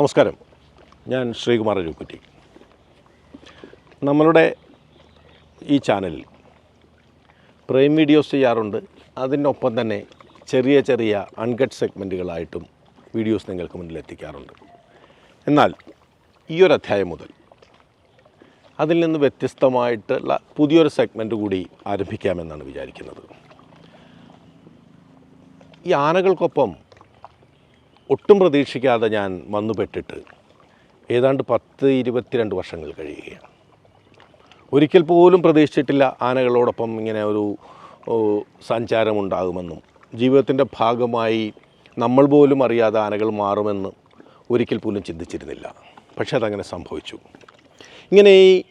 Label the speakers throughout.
Speaker 1: നമസ്കാരം. ഞാൻ ശ്രീകുമാർ രൂക്കുറ്റി നമ്മളുടെ ഈ ചാനലിൽ പ്രൈം വീഡിയോസ് ചെയ്യാറുണ്ട്. അതിനൊപ്പം തന്നെ ചെറിയ ചെറിയ അൺകട്ട് സെഗ്മെന്റുകളായിട്ടും വീഡിയോസ് നിങ്ങൾക്ക് മുന്നിൽ എത്തിക്കാറുണ്ട്. എന്നാൽ ഈ ഒരു അധ്യായം മുതൽ അതിൽ നിന്ന് വ്യത്യസ്തമായിട്ടുള്ള പുതിയൊരു സെഗ്മെന്റ് കൂടി ആരംഭിക്കാമെന്നാണ് വിചാരിക്കുന്നത്. ഈ ആനകൾക്കൊപ്പം ഒട്ടും പ്രതീക്ഷിക്കാതെ ഞാൻ വന്നുപെട്ടിട്ട് ഏതാണ്ട് പത്ത് ഇരുപത്തിരണ്ട് വർഷങ്ങൾ കഴിയുകയാണ്. ഒരിക്കൽ പോലും പ്രതീക്ഷിച്ചിട്ടില്ല ആനകളോടൊപ്പം ഇങ്ങനെ ഒരു സഞ്ചാരമുണ്ടാകുമെന്നും ജീവിതത്തിന്റെ ഭാഗമായി നമ്മൾ പോലും അറിയാതെ ആനകൾ മാറുമെന്ന് ഒരിക്കൽ പോലും ചിന്തിച്ചിരുന്നില്ല. പക്ഷേ അതങ്ങനെ സംഭവിച്ചു. ഇങ്ങനെ ഈ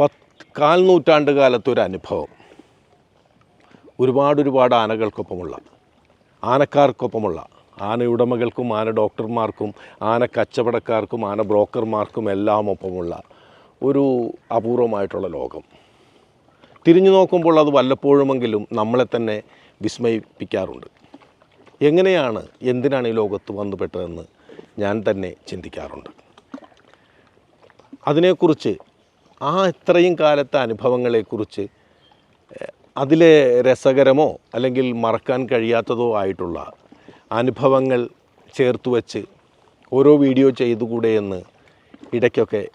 Speaker 1: പത്ത് കാൽ നൂറ്റാണ്ട് കാലത്തെ ഒരു അനുഭവം. ഒരുപാട് ഒരുപാട് ആനകൾക്കൊപ്പമുള്ള ആനക്കാർക്കൊപ്പമുള്ള ആനയുടമകൾക്കും ആന ഡോക്ടർമാർക്കും ആന കച്ചവടക്കാർക്കും ആന ബ്രോക്കർമാർക്കും എല്ലാം ഒപ്പമുള്ള ഒരു അപൂർവമായിട്ടുള്ള ലോകം. തിരിഞ്ഞു നോക്കുമ്പോൾ അത് വല്ലപ്പോഴുമെങ്കിലും നമ്മളെ തന്നെ വിസ്മയിപ്പിക്കാറുണ്ട്. എങ്ങനെയാണ് എന്തിനാണ് ഈ ലോകത്ത് വന്നുപെട്ടതെന്ന് ഞാൻ തന്നെ ചിന്തിക്കാറുണ്ട്. അതിനെക്കുറിച്ച് ആ ഇത്രയും കാലത്തെ അനുഭവങ്ങളെക്കുറിച്ച് അതിലെ രസകരമോ അല്ലെങ്കിൽ മറക്കാൻ കഴിയാത്തതോ ആയിട്ടുള്ള അനുഭവങ്ങൾ ചേർത്ത് വച്ച് ഓരോ വീഡിയോ ചെയ്തുകൂടെ എന്ന് ഇടയ്ക്കൊക്കെ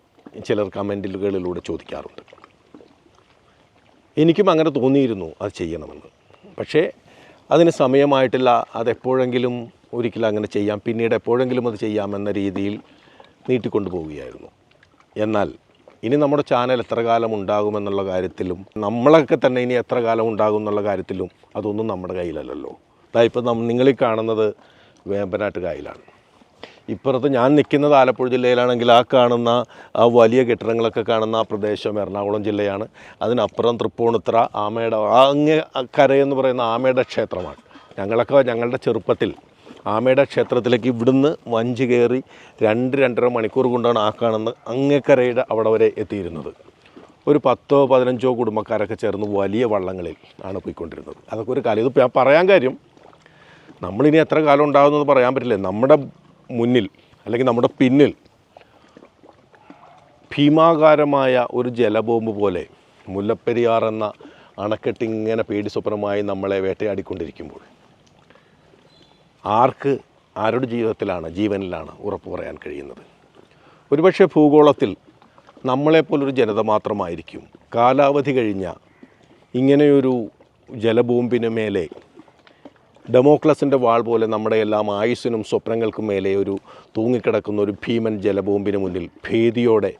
Speaker 1: ചിലർ കമന്റുകളിലൂടെ ചോദിക്കാറുണ്ട്. എനിക്കും അങ്ങനെ തോന്നിയിരുന്നു അത് ചെയ്യണമെന്ന്. പക്ഷേ അതിന് സമയമായിട്ടില്ല. അതെപ്പോഴെങ്കിലും ഒരിക്കലും അങ്ങനെ ചെയ്യാം. പിന്നീട് എപ്പോഴെങ്കിലും അത് ചെയ്യാമെന്ന രീതിയിൽ നീട്ടിക്കൊണ്ടു പോവുകയായിരുന്നു. എന്നാൽ ഇനി നമ്മുടെ ചാനൽ എത്ര കാലം ഉണ്ടാകുമെന്നുള്ള കാര്യത്തിലും നമ്മളൊക്കെ തന്നെ ഇനി എത്ര കാലം ഉണ്ടാകും എന്നുള്ള കാര്യത്തിലും അതൊന്നും നമ്മുടെ കയ്യിലല്ലല്ലോ. ഇപ്പം നിങ്ങളീ കാണുന്നത് വേമ്പനാട്ട് കായലാണ് ഇപ്പുറത്ത് ഞാൻ നിൽക്കുന്നത് ആലപ്പുഴ ജില്ലയിലാണെങ്കിൽ ആ കാണുന്ന ആ വലിയ കെട്ടിടങ്ങളൊക്കെ കാണുന്ന ആ പ്രദേശം എറണാകുളം ജില്ലയാണ്. അതിനപ്പുറം തൃപ്പൂണിത്തറ ആമയുടെ അങ്ങ് അങ്ങേ കരയെന്ന് പറയുന്ന ആമയുടെ ക്ഷേത്രമാണ്. ഞങ്ങളൊക്കെ ഞങ്ങളുടെ ചെറുപ്പത്തിൽ ആമയുടെ ക്ഷേത്രത്തിലേക്ക് ഇവിടുന്ന് വഞ്ചി കയറി രണ്ട് രണ്ടര മണിക്കൂർ കൊണ്ടാണ് ആ കാണുന്ന അങ്ങക്കരയുടെ അവിടെ വരെ എത്തിയിരുന്നത്. ഒരു പത്തോ പതിനഞ്ചോ കുടുംബക്കാരൊക്കെ ചേർന്ന് വലിയ വള്ളങ്ങളിൽ ആണ് പോയിക്കൊണ്ടിരുന്നത്. അതൊക്കെ ഒരു കാര്യം. ഇത് ഞാൻ പറയാൻ കാര്യം നമ്മളിനി എത്ര കാലം ഉണ്ടാകുമെന്ന് പറയാൻ പറ്റില്ല. നമ്മുടെ മുന്നിൽ അല്ലെങ്കിൽ നമ്മുടെ പിന്നിൽ ഭീമാകാരമായ ഒരു ജലബോംബ് പോലെ മുല്ലപ്പെരിയാർ എന്ന അണക്കെട്ട് ഇങ്ങനെ പേടി സ്വപ്നമായി നമ്മളെ വേട്ടയാടിക്കൊണ്ടിരിക്കുമ്പോൾ ആർക്ക് ആരുടെ ജീവിതത്തിലാണ് ജീവനിലാണ് ഉറപ്പ് പറയാൻ കഴിയുന്നത്? ഒരുപക്ഷെ ഭൂഗോളത്തിൽ നമ്മളെപ്പോലൊരു ജനത മാത്രമായിരിക്കും. കാലാവധി കഴിഞ്ഞ ഇങ്ങനെയൊരു ജലബോംബിന് മേലെ ഡെമോക്ലസിന്റെ വാൾ പോലെ നമ്മുടെ എല്ലാം ആയുസ്സിനും സ്വപ്നങ്ങൾക്കും മേലെ ഒരു തൂങ്ങിക്കിടക്കുന്ന ഒരു ഭീമൻ ജലബോംബിന് മുന്നിൽ ഭീതിയോടെ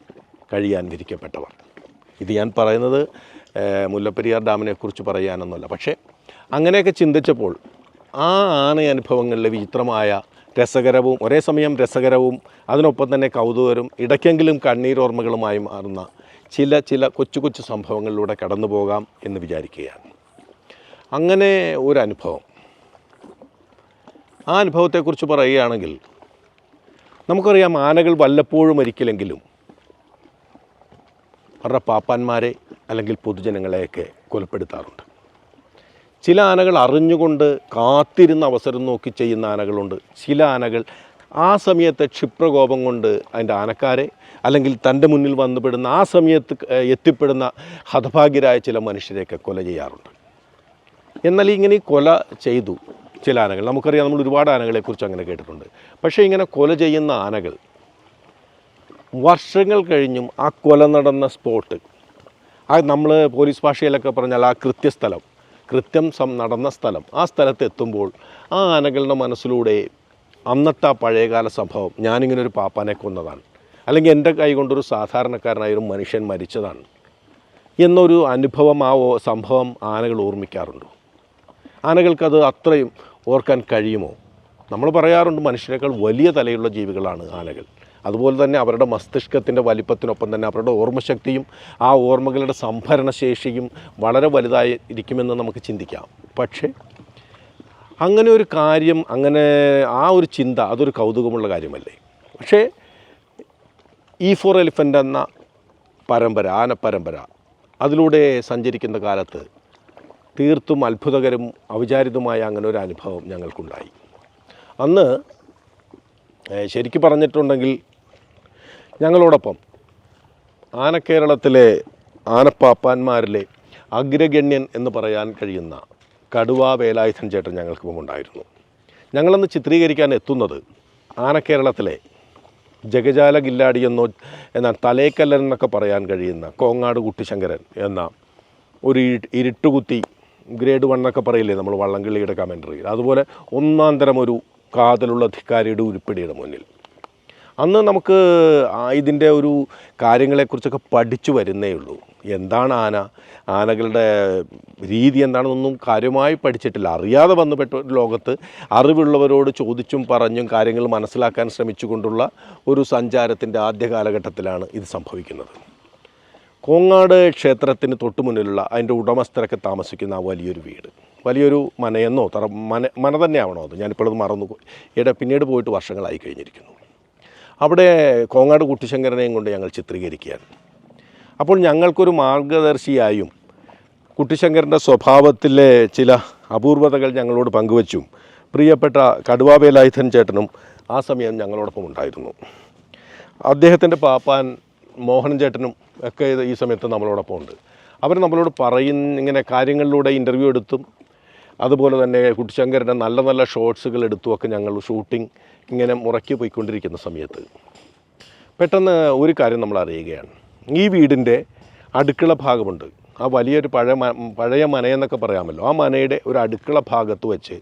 Speaker 1: കഴിയാൻ വിധിക്കപ്പെട്ടവർ ഇത് ഞാൻ പറയുന്നത് മുല്ലപ്പെരിയാർ ഡാമിനെക്കുറിച്ച് പറയാനൊന്നുമല്ല. പക്ഷേ അങ്ങനെയൊക്കെ ചിന്തിച്ചപ്പോൾ ആ ആന അനുഭവങ്ങളിലെ വിചിത്രമായ രസകരവും ഒരേ സമയം രസകരവും അതിനൊപ്പം തന്നെ കൗതുകരും ഇടയ്ക്കെങ്കിലും കണ്ണീരോർമ്മകളുമായി മാറുന്ന ചില ചില കൊച്ചു കൊച്ചു സംഭവങ്ങളിലൂടെ കടന്നു പോകാം എന്ന് വിചാരിക്കുകയാണ്. അങ്ങനെ ഒരു അനുഭവം. ആ അനുഭവത്തെക്കുറിച്ച് പറയുകയാണെങ്കിൽ നമുക്കറിയാം ആനകൾ വല്ലപ്പോഴും ഒരിക്കലെങ്കിലും അവരുടെ പാപ്പാന്മാരെ അല്ലെങ്കിൽ പൊതുജനങ്ങളെയൊക്കെ കൊലപ്പെടുത്താറുണ്ട്. ചില ആനകൾ അറിഞ്ഞുകൊണ്ട് കാത്തിരുന്ന അവസരം നോക്കി ചെയ്യുന്ന ആനകളുണ്ട്. ചില ആനകൾ ആ സമയത്തെ ക്ഷിപ്രകോപം കൊണ്ട് അതിന്റെ ആനക്കാരെ അല്ലെങ്കിൽ തന്റെ മുന്നിൽ വന്നുപെടുന്ന ആ സമയത്ത് എത്തിപ്പെടുന്ന ഹതഭാഗ്യരായ ചില മനുഷ്യരെയൊക്കെ കൊല ചെയ്യാറുണ്ട്. എന്നാൽ ഇങ്ങനെ കൊല ചെയ്തു. ചില ആനകൾ. നമുക്കറിയാം നമ്മൾ ഒരുപാട് ആനകളെക്കുറിച്ച് അങ്ങനെ കേട്ടിട്ടുണ്ട്. പക്ഷേ ഇങ്ങനെ കൊല ചെയ്യുന്ന ആനകൾ വർഷങ്ങൾ കഴിഞ്ഞും ആ കൊല നടന്ന സ്പോട്ട് ആ നമ്മൾ പോലീസ് ഭാഷയിലൊക്കെ പറഞ്ഞാൽ ആ കൃത്യസ്ഥലം കൃത്യം സം നടന്ന സ്ഥലം ആ സ്ഥലത്ത് എത്തുമ്പോൾ ആ ആനകളുടെ മനസ്സിലൂടെ അന്നത്തെ ആ പഴയകാല സംഭവം ഞാനിങ്ങനെ ഒരു പാപ്പാനെ കൊന്നതാണ്. അല്ലെങ്കിൽ എന്റെ കൈ കൊണ്ടൊരു സാധാരണക്കാരനായ ഒരു മനുഷ്യൻ മരിച്ചതാണ്. എന്നൊരു അനുഭവം ആ സംഭവം ആനകൾ ഓർമ്മിക്കാറുണ്ടോ? ആനകൾക്കത് അത്രയും ഓർക്കാൻ കഴിയുമോ? നമ്മൾ പറയാറുണ്ട് മനുഷ്യരെക്കാൾ വലിയ തലയുള്ള ജീവികളാണ് ആനകൾ. അതുപോലെ തന്നെ അവരുടെ മസ്തിഷ്കത്തിന്റെ വലിപ്പത്തിനൊപ്പം തന്നെ അവരുടെ ഓർമ്മശക്തിയും ആ ഓർമ്മകളുടെ സംഭരണശേഷിയും വളരെ വലുതായിരിക്കുമെന്ന് നമുക്ക് ചിന്തിക്കാം. പക്ഷേ അങ്ങനെ ഒരു കാര്യം അങ്ങനെ ആ ഒരു ചിന്ത അതൊരു കൗതുകമുള്ള കാര്യമല്ലേ? പക്ഷേ ഈ ഫോർ എലിഫന്റ് എന്ന പരമ്പര ആന പരമ്പര അതിലൂടെ സഞ്ചരിക്കുന്ന കാലത്ത് തീർത്തും അത്ഭുതകരം അവിചാരിതമായ അങ്ങനെ ഒരു അനുഭവം ഞങ്ങൾക്കുണ്ടായി. അന്ന് ശരിക്കും പറഞ്ഞിട്ടുണ്ടെങ്കിൽ ഞങ്ങളോടൊപ്പം ആനക്കേരളത്തിലെ ആനപ്പാപ്പാന്മാരിലെ അഗ്രഗണ്യൻ എന്ന് പറയാൻ കഴിയുന്ന കടുവ വേലായുധൻ ചേട്ടൻ ഞങ്ങൾക്ക് മുമ്പുണ്ടായിരുന്നു. ഞങ്ങളന്ന് ചിത്രീകരിക്കാൻ എത്തുന്നത് ആനക്കേരളത്തിലെ ജഗജാല ഗില്ലാടി എന്നോ എന്നാൽ തലേക്കല്ലൻ എന്നൊക്കെ പറയാൻ കഴിയുന്ന കോങ്ങാട് കുട്ടിശങ്കരൻ എന്ന ഒരു ഇരു- ഇരുട്ടുകുത്തി ഗ്രേഡ് വൺ എന്നൊക്കെ പറയില്ലേ നമ്മൾ വള്ളംകിള്ളിയുടെ കമൻട്രിയിൽ അതുപോലെ ഒന്നാം തരം ഒരു കാതലുള്ള അധികാരിയുടെ ഉരുപ്പിടിയുടെ മുന്നിൽ. അന്ന് നമുക്ക് ഇതിന്റെ ഒരു കാര്യങ്ങളെക്കുറിച്ചൊക്കെ പഠിച്ചു വരുന്നേ ഉള്ളൂ. എന്താണ് ആന? ആനകളുടെ രീതി എന്താണെന്നൊന്നും കാര്യമായി പഠിച്ചിട്ടില്ല. അറിയാതെ വന്നുപെട്ട ലോകത്ത് അറിവുള്ളവരോട് ചോദിച്ചും പറഞ്ഞും കാര്യങ്ങൾ മനസ്സിലാക്കാൻ ശ്രമിച്ചുകൊണ്ടുള്ള ഒരു സഞ്ചാരത്തിന്റെ ആദ്യ കാലഘട്ടത്തിലാണ് ഇത് സംഭവിക്കുന്നത്. കോങ്ങാട് ക്ഷേത്രത്തിന് തൊട്ടു മുന്നിലുള്ള അതിന്റെ ഉടമസ്ഥരൊക്കെ താമസിക്കുന്ന ആ വലിയൊരു വീട്. വലിയൊരു മനയെന്നോ തറ മന മന തന്നെയാവണോ അത്? ഞാനിപ്പോൾ അത് മറന്നു ഇവിടെ പിന്നീട് പോയിട്ട് വർഷങ്ങളായി കഴിഞ്ഞിരിക്കുന്നു. അവിടെ കോങ്ങാട് കുട്ടിശങ്കരനെയും കൊണ്ട് ഞങ്ങൾ ചിത്രീകരിക്കുകയാണ്. അപ്പോൾ ഞങ്ങൾക്കൊരു മാർഗദർശിയായും കുട്ടിശങ്കരന്റെ സ്വഭാവത്തിലെ ചില അപൂർവതകൾ ഞങ്ങളോട് പങ്കുവച്ചും പ്രിയപ്പെട്ട കടുവാവേലായുധൻ ചേട്ടനും ആ സമയം ഞങ്ങളോടൊപ്പം ഉണ്ടായിരുന്നു. അദ്ദേഹത്തിന്റെ പാപ്പാൻ മോഹനൻ ചേട്ടനും ഒക്കെ ഈ സമയത്ത് നമ്മളോടൊപ്പം ഉണ്ട് അവർ നമ്മളോട് പറയുന്ന ഇങ്ങനെ കാര്യങ്ങളിലൂടെ ഇന്റർവ്യൂ എടുത്തും. അതുപോലെ തന്നെ കുട്ടിശങ്കരന്റെ നല്ല നല്ല ഷോട്ട്സുകൾ എടുത്തുമൊക്കെ ഞങ്ങൾ ഷൂട്ടിംഗ് ഇങ്ങനെ മുറക്കി പോയിക്കൊണ്ടിരിക്കുന്ന സമയത്ത്. പെട്ടെന്ന് ഒരു കാര്യം നമ്മൾ അറിയുകയാണ്. ഈ വീടിന്റെ അടുക്കള ഭാഗമുണ്ട്. ആ വലിയൊരു പഴയ പഴയ മനയെന്നൊക്കെ പറയാമല്ലോ. ആ മനയുടെ ഒരു അടുക്കള ഭാഗത്ത് വെച്ച്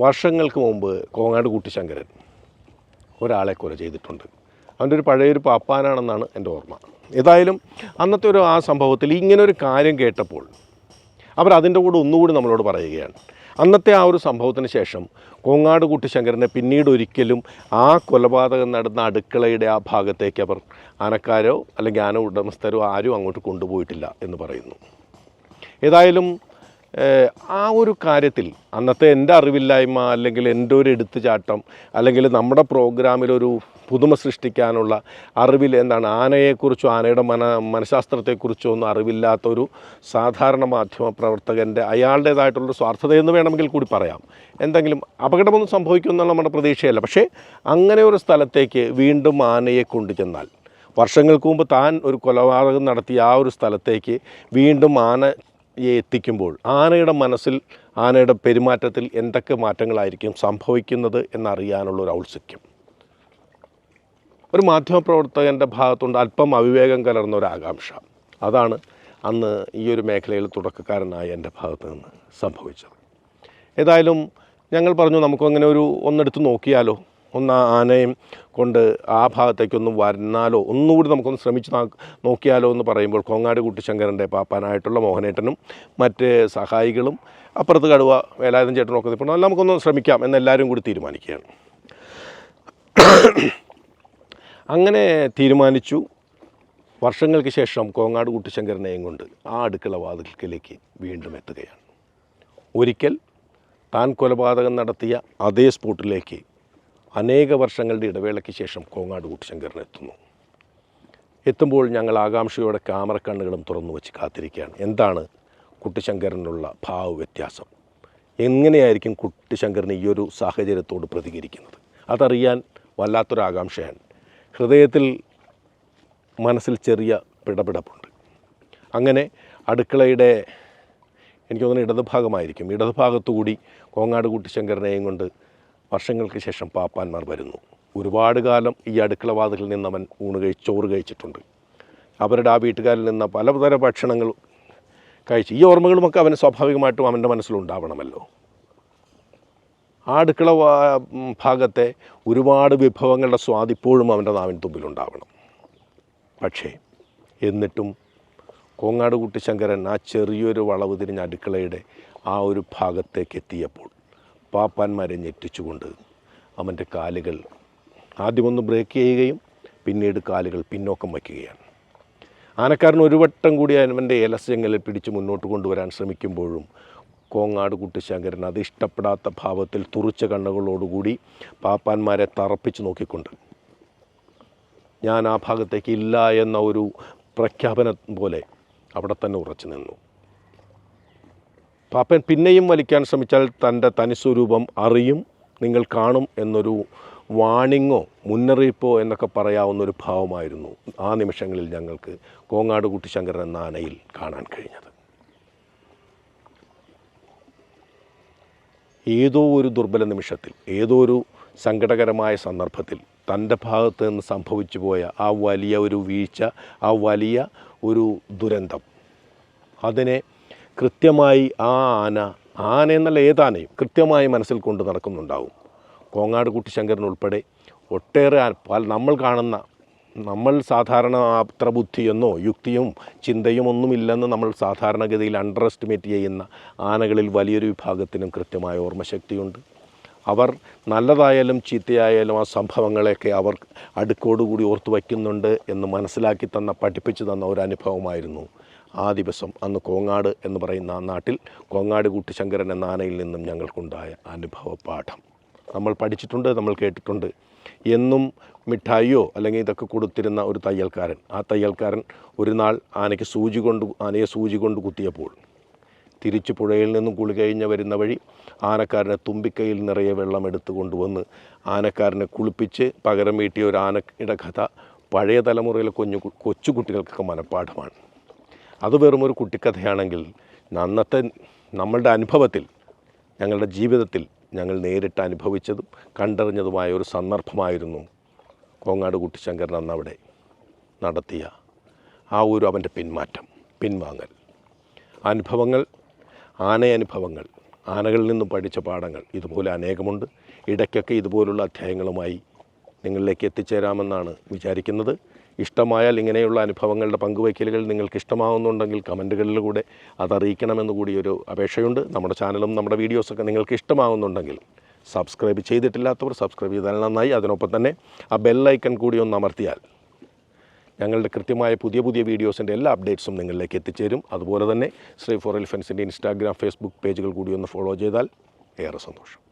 Speaker 1: വർഷങ്ങൾക്ക് മുമ്പ് കോങ്ങാട് കുട്ടിശങ്കരൻ ഒരാളെ കൊല ചെയ്തിട്ടുണ്ട്. അവന്റെ ഒരു പഴയൊരു പാപ്പാനാണെന്നാണ് എന്റെ ഓർമ്മ. ഏതായാലും അന്നത്തെ ഒരു ആ സംഭവത്തിൽ ഇങ്ങനെ ഒരു കാര്യം കേട്ടപ്പോൾ അവർ അതിന്റെ കൂടെ ഒന്നുകൂടി നമ്മളോട് പറയുകയാണ്. അന്നത്തെ ആ ഒരു സംഭവത്തിന് ശേഷം കോങ്ങാട് കുട്ടിശങ്കരനെ പിന്നീട് ഒരിക്കലും ആ കൊലപാതകം നടന്ന അടുക്കളയുടെ ആ ഭാഗത്തേക്ക് അവർ ആനക്കാരോ അല്ലെങ്കിൽ ആന ഉടമസ്ഥരോ ആരും അങ്ങോട്ട് കൊണ്ടുപോയിട്ടില്ല എന്ന് പറയുന്നു. ഏതായാലും ആ ഒരു കാര്യത്തിൽ അന്നത്തെ എന്റെ അറിവില്ലായ്മ അല്ലെങ്കിൽ എന്റെ ഒരു എടുത്തുചാട്ടം അല്ലെങ്കിൽ നമ്മുടെ പ്രോഗ്രാമിലൊരു പുതുമ സൃഷ്ടിക്കാനുള്ള അറിവിൽ എന്താണ്? ആനയെക്കുറിച്ചോ ആനയുടെ മന മനഃശാസ്ത്രത്തെക്കുറിച്ചോ ഒന്നും അറിവില്ലാത്തൊരു സാധാരണ മാധ്യമ പ്രവർത്തകന്റെ അയാളുടേതായിട്ടുള്ള സ്വാർത്ഥത എന്ന് വേണമെങ്കിൽ കൂടി പറയാം. എന്തെങ്കിലും അപകടമൊന്നും സംഭവിക്കുമെന്നുള്ള നമ്മുടെ പ്രതീക്ഷയല്ല. പക്ഷേ അങ്ങനെ ഒരു സ്ഥലത്തേക്ക് വീണ്ടും ആനയെ കൊണ്ടുചെന്നാൽ വർഷങ്ങൾക്ക് മുമ്പ് താൻ ഒരു കൊലപാതകം നടത്തിയ ആ ഒരു സ്ഥലത്തേക്ക് വീണ്ടും ആനയെ എത്തിക്കുമ്പോൾ ആനയുടെ മനസ്സിൽ ആനയുടെ പെരുമാറ്റത്തിൽ എന്തൊക്കെ മാറ്റങ്ങളായിരിക്കും സംഭവിക്കുന്നത് എന്നറിയാനുള്ള ഒരു ഔത്സുക്യം. ഒരു മാധ്യമപ്രവർത്തകന്റെ ഭാഗത്തുണ്ട് അല്പം അവിവേകം കലർന്ന ഒരു ആകാംക്ഷ. അതാണ് അന്ന് ഈ ഒരു മേഖലയിൽ തുടക്കക്കാരനായ എന്റെ ഭാഗത്ത് നിന്ന് സംഭവിച്ചത്. ഏതായാലും ഞങ്ങൾ പറഞ്ഞു നമുക്കങ്ങനെ ഒരു ഒന്നെടുത്ത് നോക്കിയാലോ? ഒന്ന് ആനയും കൊണ്ട് ആ ഭാഗത്തേക്കൊന്ന് വന്നാലോ? ഒന്നുകൂടി നമുക്കൊന്ന് ശ്രമിച്ച് നോക്കിയാലോ എന്ന് പറയുമ്പോൾ കോങ്ങാട് കുട്ടിശങ്കരന്റെ പാപ്പാനായിട്ടുള്ള മോഹനേട്ടനും മറ്റ് സഹായികളും അപ്പുറത്ത് കടുവ വേലായുധൻ ചേട്ടനും ഒക്കെ നമുക്കൊന്ന് ശ്രമിക്കാം എന്നെല്ലാവരും കൂടി തീരുമാനിക്കുകയാണ്. അങ്ങനെ തീരുമാനിച്ചു. വർഷങ്ങൾക്ക് ശേഷം കോങ്ങാട് കുട്ടിശങ്കരനെയും കൊണ്ട് ആ അടുക്കള വാതിൽക്കലേക്ക് വീണ്ടും എത്തുകയാണ്. ഒരിക്കൽ താൻ കൊലപാതകം നടത്തിയ അതേ സ്പോട്ടിലേക്ക് അനേക വർഷങ്ങളുടെ ഇടവേളയ്ക്ക് ശേഷം കോങ്ങാട് കുട്ടിശങ്കരൻ എത്തുന്നു. എത്തുമ്പോൾ ഞങ്ങൾ ആകാംക്ഷയോടെ ക്യാമറ കണ്ണുകളും തുറന്നു വെച്ച് കാത്തിരിക്കുകയാണ്. എന്താണ് കുട്ടിശങ്കരനുള്ള ഭാവ വ്യത്യാസം? എങ്ങനെയായിരിക്കും കുട്ടിശങ്കരൻ ഈ ഒരു സാഹചര്യത്തോട് പ്രതികരിക്കുന്നത്? അതറിയാൻ വല്ലാത്തൊരു ആകാംക്ഷയാണ് ഹൃദയത്തിൽ മനസ്സിൽ ചെറിയ പിടപിടപ്പുണ്ട്. അങ്ങനെ അടുക്കളയുടെ എനിക്ക് തോന്നുന്നു ഇടതുഭാഗമായിരിക്കും ഇടതുഭാഗത്തുകൂടി കോങ്ങാട് കുട്ടിശങ്കരനെയും കൊണ്ട് വർഷങ്ങൾക്ക് ശേഷം പാപ്പാന്മാർ വരുന്നു. ഒരുപാട് കാലം ഈ അടുക്കളവാതിലിൽ നിന്ന് അവൻ ഊണ് കഴിച്ച് ചോറ് കഴിച്ചിട്ടുണ്ട്. അവരുടെ ആ വീട്ടുകാരിൽ നിന്ന് പലതര ഭക്ഷണങ്ങൾ കഴിച്ച് ഈ ഓർമ്മകളുമൊക്കെ അവന് സ്വാഭാവികമായിട്ടും അവന്റെ മനസ്സിലുണ്ടാവണമല്ലോ. ആ അടുക്കള ഭാഗത്തെ ഒരുപാട് വിഭവങ്ങളുടെ സ്വാദ് ഇപ്പോഴും അവന്റെ നാവിൻ തുമ്പിലുണ്ടാവണം. പക്ഷേ എന്നിട്ടും കോങ്ങാട് കുട്ടിശങ്കരൻ ആ ചെറിയൊരു വളവ് തിരിഞ്ഞ അടുക്കളയുടെ ആ ഒരു ഭാഗത്തേക്ക് എത്തിയപ്പോൾ പാപ്പാന്മാരെ ഞെട്ടിച്ചുകൊണ്ട് അവന്റെ കാലുകൾ ആദ്യമൊന്ന് ബ്രേക്ക് ചെയ്യുകയും പിന്നീട് കാലുകൾ പിന്നോക്കം വയ്ക്കുകയാണ്. ആനക്കാരൻ ഒരു വട്ടം കൂടി അവന്റെ ഏലസ്യങ്ങളിൽ പിടിച്ച് മുന്നോട്ട് കൊണ്ടുവരാൻ ശ്രമിക്കുമ്പോഴും കോങ്ങാട് കുട്ടിശങ്കരൻ അത് ഇഷ്ടപ്പെടാത്ത ഭാവത്തിൽ തുറിച്ച കണ്ണുകളോടുകൂടി പാപ്പാന്മാരെ തറപ്പിച്ച് നോക്കിക്കൊണ്ട്. ഞാൻ ആ ഭാഗത്തേക്ക് ഇല്ല എന്ന ഒരു പ്രഖ്യാപനം പോലെ അവിടെ തന്നെ ഉറച്ചു നിന്നു. പാപ്പൻ പിന്നെയും വലിക്കാൻ ശ്രമിച്ചാൽ തന്റെ തനിസ്വരൂപം അറിയും നിങ്ങൾ കാണും എന്നൊരു വാണിങ്ങോ മുന്നറിയിപ്പോ എന്നൊക്കെ പറയാവുന്ന ഒരു ഭാവമായിരുന്നു ആ നിമിഷങ്ങളിൽ ഞങ്ങൾക്ക് കോങ്ങാട് കുട്ടിശങ്കരൻ എന്ന ആനയിൽ കാണാൻ കഴിഞ്ഞത്. ഏതോ ഒരു ദുർബല നിമിഷത്തിൽ ഏതോ ഒരു സങ്കടകരമായ സന്ദർഭത്തിൽ തന്റെ ഭാഗത്ത് നിന്ന് സംഭവിച്ചു പോയ ആ വലിയ ഒരു വീഴ്ച ആ വലിയ ഒരു ദുരന്തം. അതിനെ കൃത്യമായി ആ ആന ആന എന്നല്ല ഏതാനയും കൃത്യമായി മനസ്സിൽ കൊണ്ട് നടക്കുന്നുണ്ടാവും. കോങ്ങാട് കുട്ടിശങ്കരൻ ഉൾപ്പെടെ ഒട്ടേറെ നമ്മൾ കാണുന്ന നമ്മൾ സാധാരണ അത്ര ബുദ്ധിയെന്നോ യുക്തിയും ചിന്തയും ഒന്നുമില്ലെന്ന് നമ്മൾ സാധാരണഗതിയിൽ അണ്ടർ എസ്റ്റിമേറ്റ് ചെയ്യുന്ന ആനകളിൽ വലിയൊരു വിഭാഗത്തിനും കൃത്യമായ ഓർമ്മശക്തിയുണ്ട്. അവർ നല്ലതായാലും ചീത്തയായാലും ആ സംഭവങ്ങളെയൊക്കെ അവർ അടുക്കോടുകൂടി ഓർത്തു വയ്ക്കുന്നുണ്ട് എന്ന് മനസ്സിലാക്കി തന്ന പഠിപ്പിച്ചു തന്ന ഒരു അനുഭവമായിരുന്നു. ആ ദിവസം അന്ന് കോങ്ങാട് എന്ന് പറയുന്ന ആ നാട്ടിൽ കോങ്ങാട് കൂട്ടിശങ്കരൻ എന്ന ആനയിൽ നിന്നും ഞങ്ങൾക്കുണ്ടായ അനുഭവ പാഠം. നമ്മൾ പഠിച്ചിട്ടുണ്ട് നമ്മൾ കേട്ടിട്ടുണ്ട്. എന്നും മിഠായിയോ അല്ലെങ്കിൽ ഇതൊക്കെ കൊടുത്തിരുന്ന ഒരു തയ്യൽക്കാരൻ. ആ തയ്യൽക്കാരൻ ഒരു നാൾ ആനയ്ക്ക് സൂചി കൊണ്ട് ആനയെ സൂചി കൊണ്ട് കുത്തിയപ്പോൾ തിരിച്ചു പുഴയിൽ നിന്നും കുളി കഴിഞ്ഞ് വരുന്ന വഴി ആനക്കാരനെ തുമ്പിക്കൈയിൽ നിറയെ വെള്ളം എടുത്തു കൊണ്ടുവന്ന് ആനക്കാരനെ കുളിപ്പിച്ച് പകരം വീട്ടിയ ഒരു ആനയുടെ കഥ പഴയ തലമുറയിലെ കുഞ്ഞു കൊച്ചുകുട്ടികൾക്കൊക്കെ മനഃപ്പാഠമാണ്. അത് വെറും ഒരു കുട്ടിക്കഥയാണെങ്കിൽ അന്നത്തെ നമ്മളുടെ അനുഭവത്തിൽ ഞങ്ങളുടെ ജീവിതത്തിൽ ഞങ്ങൾ നേരിട്ട് അനുഭവിച്ചതും കണ്ടറിഞ്ഞതുമായ ഒരു സന്ദർഭമായിരുന്നു കോങ്ങാട് കുട്ടിശങ്കരൻ അന്നവിടെ നടത്തിയ ആ ഒരു അവന്റെ പിന്മാറ്റം പിൻവാങ്ങൽ. അനുഭവങ്ങൾ ആനയനുഭവങ്ങൾ ആനകളിൽ നിന്നും പഠിച്ച പാഠങ്ങൾ ഇതുപോലെ അനേകമുണ്ട്. ഇടയ്ക്കൊക്കെ ഇതുപോലുള്ള അധ്യായങ്ങളുമായി നിങ്ങളിലേക്ക് എത്തിച്ചേരാമെന്നാണ് വിചാരിക്കുന്നത്. ഇഷ്ടമായാൽ ഇങ്ങനെയുള്ള അനുഭവങ്ങളുടെ പങ്കുവയ്ക്കലുകൾ നിങ്ങൾക്ക് ഇഷ്ടമാവുന്നുണ്ടെങ്കിൽ കമന്റുകളിലൂടെ അതറിയിക്കണമെന്ന് കൂടി ഒരു അപേക്ഷയുണ്ട്. നമ്മുടെ ചാനലും നമ്മുടെ വീഡിയോസൊക്കെ നിങ്ങൾക്ക് ഇഷ്ടമാവുന്നുണ്ടെങ്കിൽ സബ്സ്ക്രൈബ് ചെയ്തിട്ടില്ലാത്തവർ സബ്സ്ക്രൈബ് ചെയ്താൽ നന്നായി. അതിനൊപ്പം തന്നെ ആ ബെല്ലൈക്കൺ കൂടി ഒന്ന് അമർത്തിയാൽ ഞങ്ങളുടെ കൃത്യമായ പുതിയ പുതിയ വീഡിയോസിന്റെ എല്ലാ അപ്ഡേറ്റ്സും നിങ്ങളിലേക്ക് എത്തിച്ചേരും. അതുപോലെ തന്നെ ശ്രീ ഫോർ എലിഫൻസിന്റെ ഇൻസ്റ്റാഗ്രാം ഫേസ്ബുക്ക് പേജുകൾ കൂടി ഒന്ന് ഫോളോ ചെയ്താൽ ഏറെ സന്തോഷം.